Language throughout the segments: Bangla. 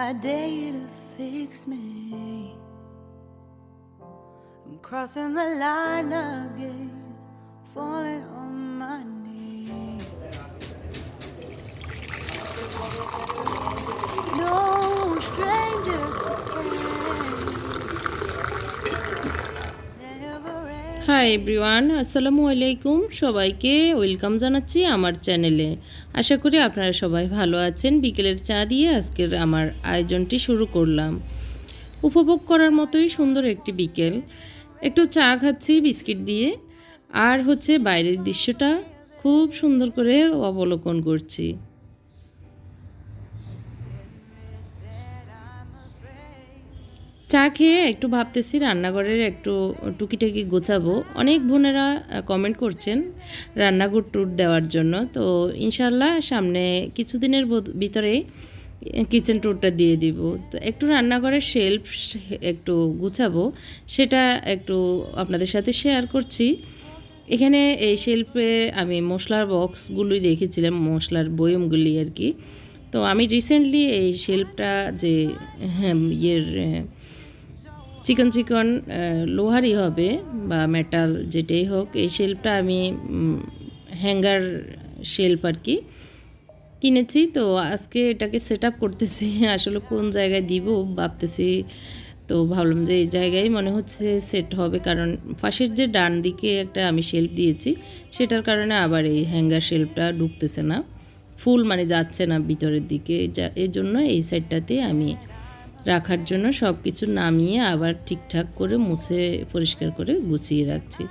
I dare you to fix me. I'm crossing the line again, falling on my knees. Hi everyone আসসালামু আলাইকুম। সবাইকে ওয়েলকাম জানাচ্ছি আমার চ্যানেলে। আশা করি আপনারা সবাই ভালো আছেন। বিকেলের চা দিয়ে আজকের আমার আয়োজনটি শুরু করলাম। উপভোগ করার মতোই সুন্দর একটি বিকেল। একটু চা খাচ্ছি, বিস্কিট দিয়ে। আর হচ্ছে বাইরের দৃশ্যটা খুব সুন্দর করে অবলোকন করছি। চা খেয়ে একটু ভাবতেছি রান্নাঘরের একটু টুকিটাকি গোছাবো। অনেক বোনেরা কমেন্ট করছেন রান্নাঘর ট্যুর দেওয়ার জন্য। তো ইনশাল্লাহ সামনে কিছুদিনের ভিতরে কিচেন ট্যুরটা দিয়ে দিব। তো একটু রান্নাঘরের শেলফ একটু গুছাবো। সেটা একটু আপনাদের সাথে শেয়ার করছি। এখানে এই শেলফে আমি মশলার বক্সগুলোই রেখেছিলাম মশলার বয়মগুলি আর কি। তো আমি রিসেন্টলি এই শেলফটা যে হ্যাঁ, ইয়ের চিকন চিকন লোহারই হবে বা মেটাল যেটাই হোক, এই শেল্পটা আমি হ্যাঙ্গার শেল্প আর কি কিনেছি। তো আজকে এটাকে সেট আপ করতেছি, আসলে কোন জায়গায় দিব ভাবতেছি। তো ভাবলাম যে এই জায়গায় মনে হচ্ছে সেট হবে, কারণ পাশের যে ডান দিকে একটা আমি শেল্প দিয়েছি, সেটার কারণে আবার এই হ্যাঙ্গার শেল্পটা ঢুকতেছে না। ফুল মানে যাচ্ছে না ভিতরের দিকে এই জন্য এই সাইডটাতে আমি রাখার জন্য সব কিছু নামিয়ে আবার ঠিকঠাক করে মুছে, পরিষ্কার করে গুছিয়ে রাখছি।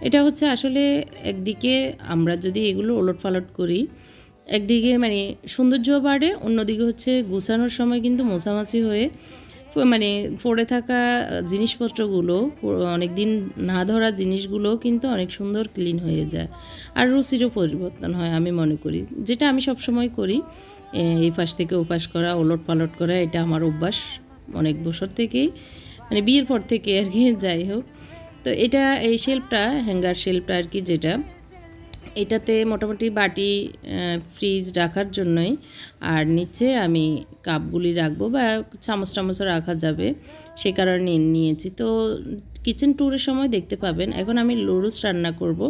এটা হচ্ছে আসলে একদিকে আমরা যদি এগুলো ওলট পালট করি, একদিকে মানে সৌন্দর্য বাড়ে, অন্যদিকে হচ্ছে গুছানোর সময় কিন্তু মোছামাছি হয়ে মানে পড়ে থাকা জিনিসপত্রগুলো অনেক দিন না ধরা জিনিসগুলো কিন্তু অনেক সুন্দর ক্লিন হয়ে যায়। আর রুচিরও পরিবর্তন হয় আমি মনে করি। যেটা আমি সবসময় করি এই পাশ থেকে ও পাশ করা, ওলট পালট করা, এটা আমার অভ্যাস অনেক বছর থেকেই। মানে বিয়ের পর থেকে আর কি, যাই হোক। তো এটা এই শেল্পটা হ্যাঙ্গার শেল্পটা আর কি যেটা এটাতে মোটামুটি বাটি ফ্রিজ রাখার জন্যই। আর নিচে আমি কাপগুলি রাখব বা চামচ টামচও রাখা যাবে, সে কারণে নিয়েছি। তো কিচেন ট্যুরের সময় দেখতে পাবেন, এখন আমি নুডলস রান্না করব।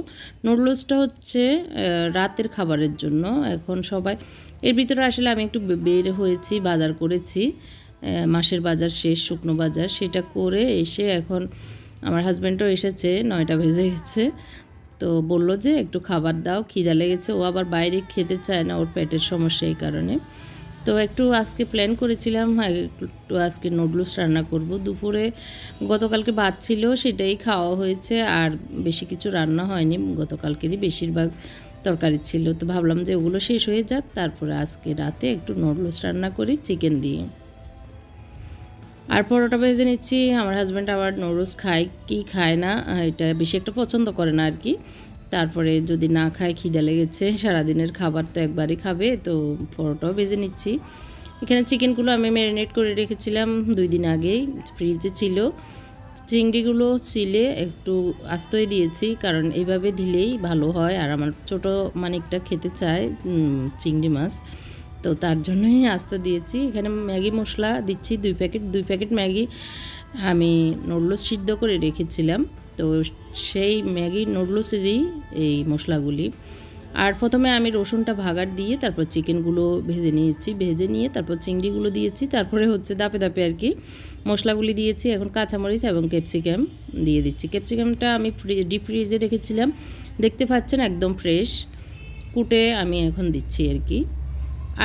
নুডলসটা হচ্ছে রাতের খাবারের জন্য। এখন সবাই, এর ভিতরে আসলে আমি একটু বের হয়েছি, বাজার করেছি। মাসের বাজার শেষ, শুকনো বাজার। সেটা করে এসে এখন আমার হাজব্যান্ডও এসেছে, নয়টা ভেজে গেছে। তো বলল যে, একটু খাবার দাও, খিদা লেগেছে। ও আবার বাইরে খেতে চায় না ওর পেটের সমস্যা এই কারণে। তো একটু আজকে প্ল্যান করেছিলাম, একটু আজকে নুডলস রান্না করব। দুপুরে গতকালকে ভাত ছিল, সেটাই খাওয়া হয়েছে আর বেশি কিছু রান্না হয়নি। গতকালকেরই বেশিরভাগ তরকারি ছিল। তো ভাবলাম যে ওগুলো শেষ হয়ে যাক, তারপরে আজকে রাতে একটু নুডলস রান্না করি চিকেন দিয়ে। আর পরোটা ভেজে নিচ্ছি। আমার হাজব্যান্ড আবার নুডলস খায়, কি খায় না, এটা বেশি একটা পছন্দ করে না আর কি। তারপরে যদি না খায়, খিদে লেগেছে, সারাদিনের খাবার তো একবারই খাবে, তো পরোটাও ভেজে নিচ্ছি। এখানে চিকেনগুলো আমি ম্যারিনেট করে রেখেছিলাম দুই দিন আগেই ফ্রিজে ছিল। চিংড়িগুলো চিলে একটু আস্তই দিয়েছি, কারণ এইভাবে দিলেই ভালো হয়। আর আমার ছোটো মানিকটা খেতে চায় চিংড়ি মাছ। তো তার জন্যই আস্ত দিয়েছি। এখানে ম্যাগি মশলা দিচ্ছি, দুই প্যাকেট দুই প্যাকেট ম্যাগি আমি নুডলস সিদ্ধ করে রেখেছিলাম। তো সেই ম্যাগি, নুডলসেরই এই মশলাগুলি। আর প্রথমে আমি রসুনটা ভাগার দিয়ে তারপর চিকেনগুলো ভেজে নিয়েছি। ভেজে নিয়ে তারপর চিংড়িগুলো দিয়েছি। তারপরে হচ্ছে দাপে দাপে আর কি মশলাগুলি দিয়েছি। এখন কাঁচামরিচ এবং ক্যাপসিকাম দিয়ে দিচ্ছি। ক্যাপসিকামটা আমি ডিপ ফ্রিজে রেখেছিলাম। দেখতে পাচ্ছেন একদম ফ্রেশ। কুটে আমি এখন দিচ্ছি আর কি।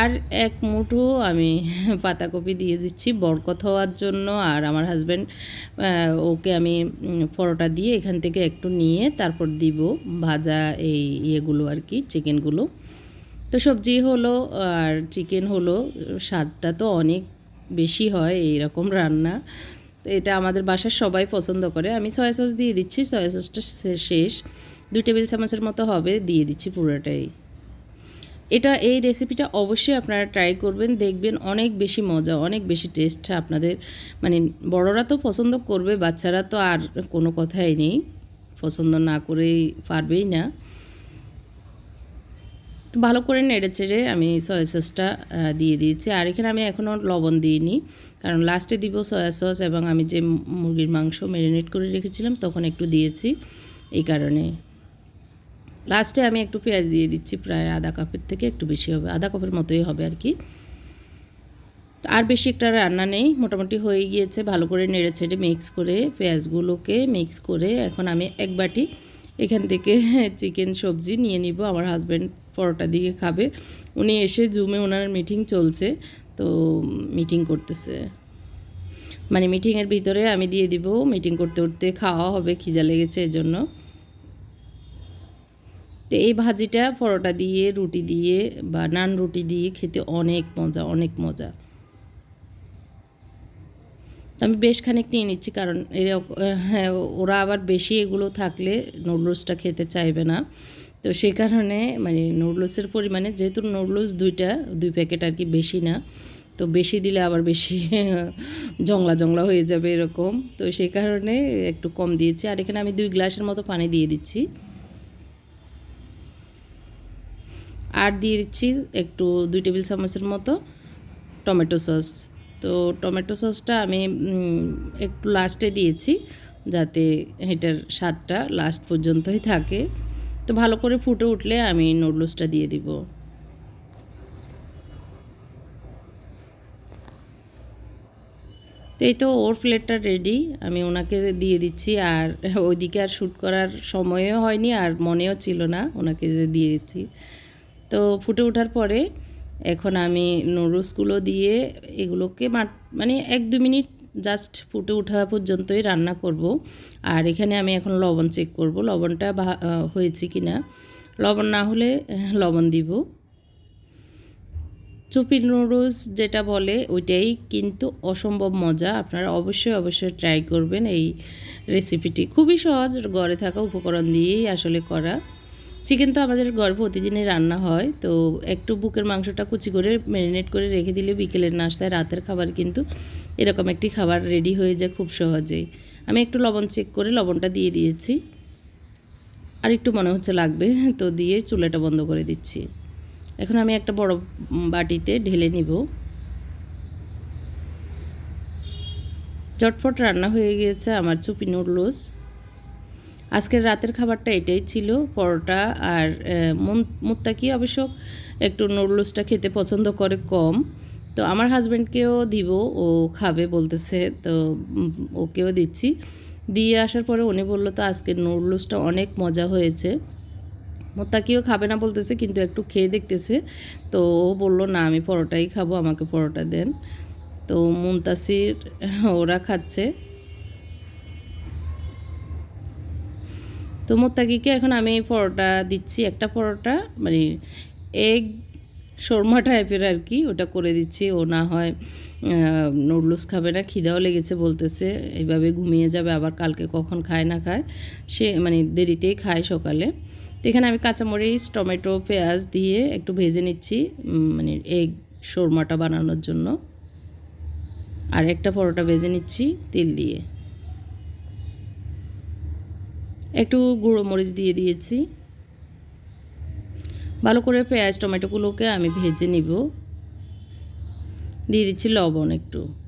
আর এক মুঠো আমি পাতাকপি দিয়ে দিচ্ছি বরকত হওয়ার জন্য। আর আমার হাজব্যান্ড ওকে আমি পরোটা দিয়ে এখান থেকে একটু নিয়ে তারপর দিব ভাজা এই ইয়েগুলো আর কি চিকেনগুলো তো সবজি হলো আর চিকেন হলো, স্বাদটা তো অনেক বেশি হয় এই রকম রান্না। তো এটা আমাদের বাসার সবাই পছন্দ করে। আমি সয়া সস দিয়ে দিচ্ছি সয়া সসটা শেষ। দুই টেবিল চামচের মতো হবে, দিয়ে দিচ্ছি পুরোটাই। এটা, এই রেসিপিটা অবশ্যই আপনারা ট্রাই করবেন, দেখবেন অনেক বেশি মজা, অনেক বেশি টেস্ট আপনাদের। মানে বড়রা তো পছন্দ করবে, বাচ্চারা তো আর কোনো কথাই নেই। পছন্দ না করেই পারবেই না। তো ভালো করে নেড়ে চেড়ে আমি সয়া সসটা দিয়ে দিয়েছি। আর এখানে আমি এখনও লবণ দিইনি, কারণ লাস্টে দিব সয়া সস এবং আমি যে মুরগির মাংস ম্যারিনেট করে রেখেছিলাম, তখন একটু দিয়েছি। এই কারণে। লাস্টে আমি একটু পেঁয়াজ দিয়ে দিচ্ছি, প্রায় আধা কাপের থেকে একটু বেশি হবে, আধা কাপের মতোই হবে আর কি। আর বেশি একটা রান্না নেই, মোটামুটি হয়ে গিয়েছে, ভালো করে নেড়ে ছেড়ে মিক্স করে পেঁয়াজগুলোকে মিক্স করে এখন আমি এক বাটি এখান থেকে চিকেন সবজি নিয়ে নিব, আমার হাজব্যান্ড পরোটা দিয়ে খাবে। উনি এসে জুমে ওনার মিটিং চলছে, তো মিটিং করতেছে। মানে মিটিংয়ের ভিতরে আমি দিয়ে দিব মিটিং করতে করতে খাওয়া হবে, খিদা লেগেছে এজন্য। তো এই ভাজিটা পরোটা দিয়ে, রুটি দিয়ে বা নান রুটি দিয়ে খেতে অনেক মজা অনেক মজা। তো আমি বেশ খানিক নিয়ে নিচ্ছি কারণ হ্যাঁ ওরা আবার বেশি এগুলো থাকলে নুডলসটা খেতে চাইবে না। তো সেই কারণে মানে নুডলসের পরিমাণে যেহেতু নুডলস দুইটা, দুই প্যাকেট আর কি বেশি না, তো বেশি দিলে আবার বেশি জংলা জংলা হয়ে যাবে এরকম। তো সেই কারণে একটু কম দিয়েছি। আর এখানে আমি দুই গ্লাসের মতো পানি দিয়ে দিচ্ছি। আর দিয়ে দিচ্ছি একটু দুই টেবিল চামচের মতো টমেটো সস। তো টমেটো সসটা আমি একটু লাস্টে দিয়েছি যাতে এটার স্বাদটা লাস্ট পর্যন্তই থাকে। তো ভালো করে ফুটে উঠলে আমি নুডলসটা দিয়ে দিব। তো এই তো ওর প্লেটটা রেডি আমি ওনাকে দিয়ে দিচ্ছি। আর ওইদিকে আর শ্যুট করার সময়ও হয়নি আর মনেও ছিল না ওনাকে যে দিয়ে দিচ্ছি। তো ফুটে ওঠার পরে এখন আমি নুডলসগুলো দিয়ে এগুলোকে মানে এক দু মিনিট জাস্ট ফুটে ওঠা পর্যন্তই রান্না করব। আর এখানে আমি এখন লবণ চেক করব, লবণটা হয়েছে কি না লবণ না হলে লবণ দিব। চুপি নুডলস যেটা বলে ওইটাই কিন্তু অসম্ভব মজা, আপনারা অবশ্যই অবশ্যই ট্রাই করবেন এই রেসিপিটি খুবই সহজ, ঘরে থাকা উপকরণ দিয়েই আসলে করা। চিকেন তো আমাদের ঘরে প্রতিদিনই রান্না হয়, তো একটু বুকের মাংসটা কুচি করে ম্যারিনেট করে রেখে দিলে বিকেলের নাস্তায় রাতের খাবার কিন্তু এরকম একটি খাবার রেডি হয়ে যায় খুব সহজেই। আমি একটু লবণ চেক করে লবণটা দিয়ে দিয়েছি। আর একটু মনে হচ্ছে লাগবে, তো দিয়ে চুলাটা বন্ধ করে দিচ্ছি। এখন আমি একটা বড় বাটিতে ঢেলে নিব। চটপট রান্না হয়ে গিয়েছে আমার চুপি নুডলস। আজকের রাতের খাবারটা এটাই ছিল, পরোটা আর মুত্তাকি অবশ্য একটু নুডলসটা খেতে পছন্দ করে কম। তো আমার হাজব্যান্ডকেও দিব, ও খাবে বলতেছে, তো ওকেও দিচ্ছি। দিয়ে আসার পরে উনি বলল, তো আজকের নুডলসটা অনেক মজা হয়েছে। মোত্তাকিও খাবে না বলতেছে, কিন্তু একটু খেয়ে দেখতেছে। তো ও বলল, না, আমি পরোটাই খাব, আমাকে পরোটা দেন। তো মুনতাসির ওরা খাচ্ছে। তো মোত্তাকিকে এখন আমি পরোটা দিচ্ছি, একটা পরোটা মানে এগ শর্মা টাইপের আর কি, ওটা করে দিচ্ছি। ও না হয় নুডলস খাবে না, খিদাও লেগেছে বলতেছে। এইভাবে ঘুমিয়ে যাবে, আবার কালকে কখন খায় না খায়, সে মানে দেরিতেই খায় সকালে। তো এখানে আমি কাঁচামরিচ, টমেটো, পেঁয়াজ দিয়ে একটু ভেজে নিচ্ছি মানে এগ শর্মাটা বানানোর জন্য। আর একটা পরোটা ভেজে নিচ্ছি, তেল দিয়ে। একটু গুঁড়ো মরিচ দিয়ে দিয়েছি। ভালো করে পেঁয়াজ, টমেটোগুলোকে আমি ভেজে নিব। দিয়ে দিচ্ছি লবণ একটু।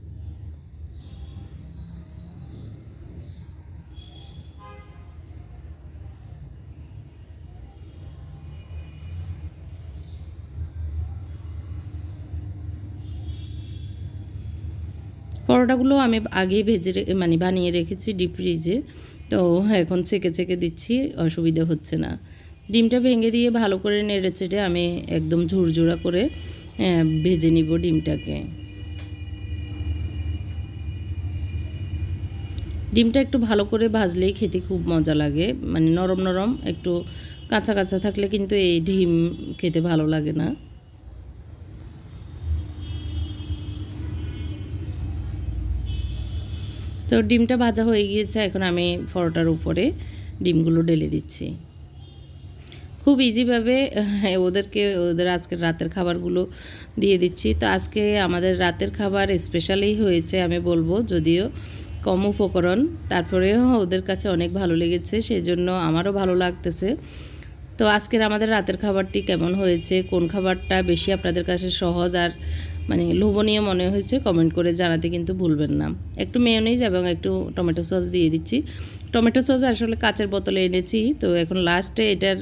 পরোটাগুলো আমি আগেই ভেজে মানে বানিয়ে রেখেছি ডিপ ফ্রিজে তো এখন ছেঁকে ছেঁকে দিচ্ছি, অসুবিধা হচ্ছে না। ডিমটা ভেঙে দিয়ে ভালো করে নেড়ে চেড়ে আমি একদম ঝুরঝুরা করে ভেজে নিব ডিমটাকে। ডিমটা একটু ভালো করে ভাজলেই খেতে খুব মজা লাগে। মানে নরম নরম, একটু কাঁচা কাঁচা থাকলে কিন্তু এই ডিম খেতে ভালো লাগে না। তো ডিমটা ভাজা হয়ে গিয়েছে, এখন আমি পরোটার উপরে ডিমগুলো ঢেলে দিচ্ছি। খুব ইজিভাবে ওদেরকে, ওদের আজকের রাতের খাবারগুলো দিয়ে দিচ্ছি। তো আজকে আমাদের রাতের খাবার স্পেশালি হয়েছে, আমি বলব, যদিও কম উপকরণ তারপরেও ওদের কাছে অনেক ভালো লেগেছে, সেজন্য আমারও ভালো লাগতেছে। তো আজকের আমাদের রাতের খাবারটি কেমন হয়েছে, কোন খাবারটা বেশি আপনাদের কাছে সহজ, আর মানে লোভনীয় মনে হয়েছে কমেন্ট করে জানাতে কিন্তু ভুলবেন না। একটু মেয়োনিজ এবং একটু টমেটো সস দিয়ে দিচ্ছি। টমেটো সস আসলে কাচের বোতলে এনেছি, তো এখন লাস্টে এটার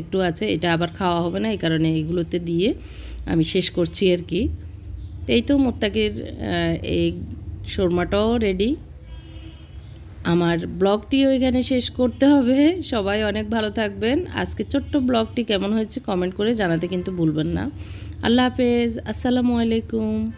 একটু আছে, এটা আবার খাওয়া হবে না, এই কারণে এগুলোতে দিয়ে আমি শেষ করছি আর কি। এই তো মোত্তাকির এই শর্মাটাও রেডি আমার ব্লগটিও এখানে শেষ করতে হবে। সবাই অনেক ভালো থাকবেন। আজকে ছোট্ট ব্লগটি কেমন হয়েছে কমেন্ট করে জানাতে কিন্তু ভুলবেন না। আল্লাহ হাফেজ। আসসালামু আলাইকুম।